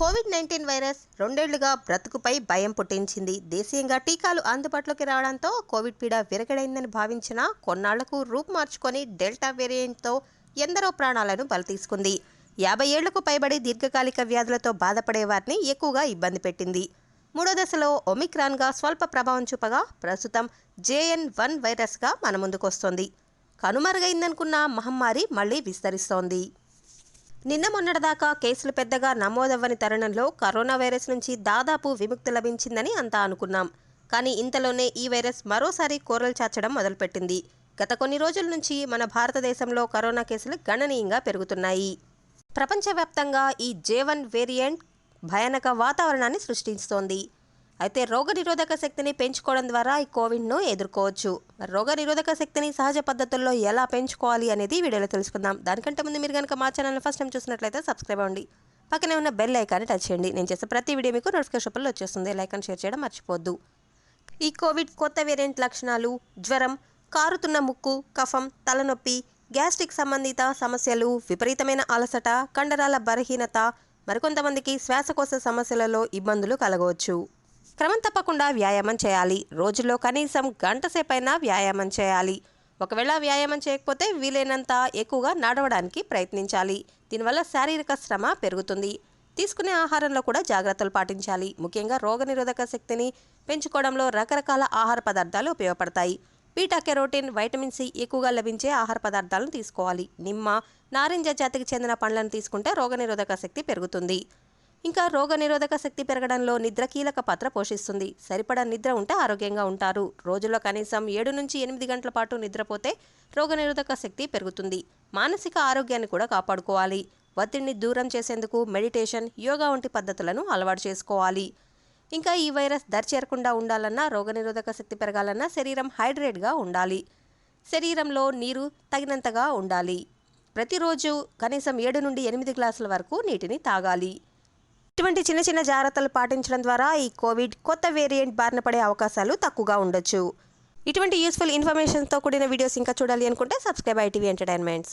Covid nineteen virus రెండేళ్ళుగా బ్రతుకుపై భయం పుట్టించింది. దేశీయంగా టీకాలు అందుబాటులోకి రావడంతో కోవిడ్ పీడ విరగడైందని భావించిన కొన్నాళ్ళకు రూపు మార్చుకొని డెల్టా వేరియంట్తో ఎందరో ప్రాణాలను బలితీసుకుంది. యాభై ఏళ్ళకు పైబడి దీర్ఘకాలిక వ్యాధులతో బాధపడే వారిని ఎక్కువగా ఇబ్బంది పెట్టింది. మూడో దశలో ఒమిక్రాన్గా స్వల్ప ప్రభావం చూపగా ప్రస్తుతం జేఎన్ వన్ వైరస్గా మన ముందుకొస్తోంది. కనుమరుగైందనుకున్న మహమ్మారి మళ్ళీ విస్తరిస్తోంది. నిన్న మొన్నటిదాకా కేసులు పెద్దగా నమోదవ్వని తరుణంలో కరోనా వైరస్ నుంచి దాదాపు విముక్తి లభించిందని అంతా అనుకున్నాం. కానీ ఇంతలోనే ఈ వైరస్ మరోసారి కోరలు చాచడం మొదలుపెట్టింది. గత కొన్ని రోజుల నుంచి మన భారతదేశంలో కరోనా కేసులు గణనీయంగా పెరుగుతున్నాయి. ప్రపంచవ్యాప్తంగా ఈ జేవన్ వేరియంట్ భయానక వాతావరణాన్ని సృష్టిస్తోంది. అయితే రోగనిరోధక శక్తిని పెంచుకోవడం ద్వారా ఈ కోవిడ్ను ఎదుర్కోవచ్చు. మరి రోగనిరోధక శక్తిని సహజ పద్ధతుల్లో ఎలా పెంచుకోవాలి అనేది వీడియోలో తెలుసుకుందాం. దానికంటే ముందు మీరు కనుక మా ఛానల్ని ఫస్ట్ టైం చూసినట్లయితే సబ్స్క్రైబ్ అవ్వండి. పక్కనే ఉన్న బెల్ ఐకాన్ని టచ్ చేయండి. నేను చేసే ప్రతి వీడియో మీకు నోటిఫికేషన్ రూపంలో వచ్చేస్తుంది. లైక్ అండ్ షేర్ చేయడం మర్చిపోద్దు ఈ కోవిడ్ కొత్త వేరియంట్ లక్షణాలు జ్వరం కారుతున్న ముక్కు కఫం తలనొప్పి గ్యాస్ట్రిక్ సంబంధిత సమస్యలు విపరీతమైన అలసట కండరాల బలహీనత మరికొంతమందికి శ్వాసకోశ సమస్యలలో ఇబ్బందులు కలగవచ్చు. క్రమం తప్పకుండా వ్యాయామం చేయాలి. రోజులో కనీసం గంట సేపైనా వ్యాయామం చేయాలి. ఒకవేళ వ్యాయామం చేయకపోతే వీలైనంత ఎక్కువగా నడవడానికి ప్రయత్నించాలి. దీనివల్ల శారీరక శ్రమ పెరుగుతుంది. తీసుకునే ఆహారంలో కూడా జాగ్రత్తలు పాటించాలి. ముఖ్యంగా రోగనిరోధక శక్తిని పెంచుకోవడంలో రకరకాల ఆహార పదార్థాలు ఉపయోగపడతాయి. బీటా కెరోటిన్ వైటమిన్ సి ఎక్కువగా లభించే ఆహార పదార్థాలను తీసుకోవాలి. నిమ్మ నారింజ జాతికి చెందిన పండ్లను తీసుకుంటే రోగనిరోధక శక్తి పెరుగుతుంది. ఇంకా రోగనిరోధక శక్తి పెరగడంలో నిద్ర కీలక పాత్ర పోషిస్తుంది. సరిపడా నిద్ర ఉంటే ఆరోగ్యంగా ఉంటారు. రోజులో కనీసం ఏడు నుంచి ఎనిమిది గంటల పాటు నిద్రపోతే రోగనిరోధక శక్తి పెరుగుతుంది. మానసిక ఆరోగ్యాన్ని కూడా కాపాడుకోవాలి. ఒత్తిడిని దూరం చేసేందుకు మెడిటేషన్ యోగా వంటి పద్ధతులను అలవాటు చేసుకోవాలి. ఇంకా ఈ వైరస్ దరిచేరకుండా ఉండాలన్నా రోగనిరోధక శక్తి పెరగాలన్నా శరీరం హైడ్రేట్గా ఉండాలి. శరీరంలో నీరు తగినంతగా ఉండాలి. ప్రతిరోజు కనీసం ఏడు నుండి ఎనిమిది గ్లాసుల వరకు నీటిని తాగాలి. ఇటువంటి చిన్న చిన్న జాగ్రత్తలు పాటించడం ద్వారా ఈ కోవిడ్ కొత్త వేరియంట్ బారిన పడే అవకాశాలు తక్కువగా ఉండొచ్చు. ఇటువంటి యూస్ఫుల్ ఇన్ఫర్మేషన్తో కూడిన వీడియోస్ ఇంకా చూడాలి అనుకుంటే సబ్స్క్రైబ్ ఐటీవీ ఎంటర్టైన్మెంట్స్.